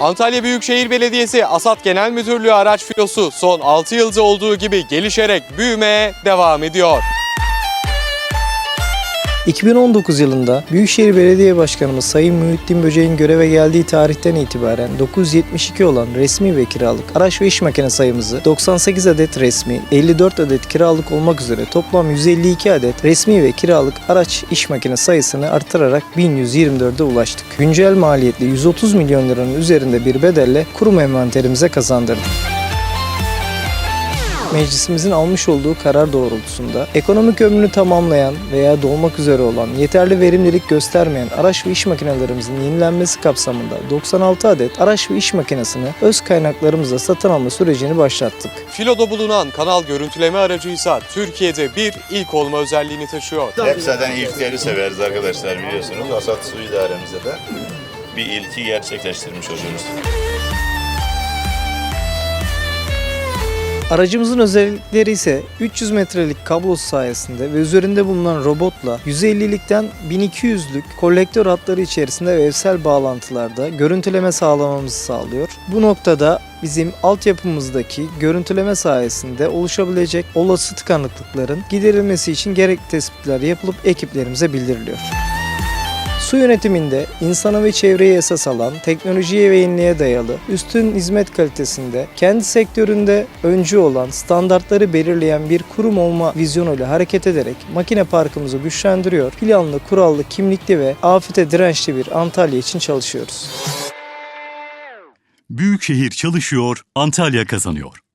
Antalya Büyükşehir Belediyesi Asat Genel Müdürlüğü araç filosu son 6 yılda olduğu gibi gelişerek büyümeye devam ediyor. 2019 yılında Büyükşehir Belediye Başkanımız Sayın Muhittin Böceğin göreve geldiği tarihten itibaren 972 olan resmi ve kiralık araç ve iş makine sayımızı 98 adet resmi, 54 adet kiralık olmak üzere toplam 152 adet resmi ve kiralık araç iş makine sayısını artırarak 1124'e ulaştık. Güncel maliyetli 130 milyon liranın üzerinde bir bedelle kurum envanterimize kazandırdık. Meclisimizin almış olduğu karar doğrultusunda ekonomik ömrünü tamamlayan veya dolmak üzere olan yeterli verimlilik göstermeyen araç ve iş makinelerimizin yenilenmesi kapsamında 96 adet araç ve iş makinesini öz kaynaklarımızla satın alma sürecini başlattık. Filoda bulunan kanal görüntüleme aracı ise Türkiye'de bir ilk olma özelliğini taşıyor. Hep zaten ilkleri severiz arkadaşlar biliyorsunuz. Asat Su İdaremizde de bir ilki gerçekleştirmiş oluyoruz. Aracımızın özellikleri ise 300 metrelik kablosu sayesinde ve üzerinde bulunan robotla 150'likten 1200'lük kolektör hatları içerisinde ve evsel bağlantılarda görüntüleme sağlamamızı sağlıyor. Bu noktada bizim altyapımızdaki görüntüleme sayesinde oluşabilecek olası tıkanıklıkların giderilmesi için gerekli tespitler yapılıp ekiplerimize bildiriliyor. Su yönetiminde insana ve çevreye esas alan, teknolojiye ve yeniliğe dayalı, üstün hizmet kalitesinde, kendi sektöründe öncü olan, standartları belirleyen bir kurum olma vizyonuyla hareket ederek makine parkımızı güçlendiriyor, planlı, kurallı, kimlikli ve afete dirençli bir Antalya için çalışıyoruz. Büyükşehir çalışıyor, Antalya kazanıyor.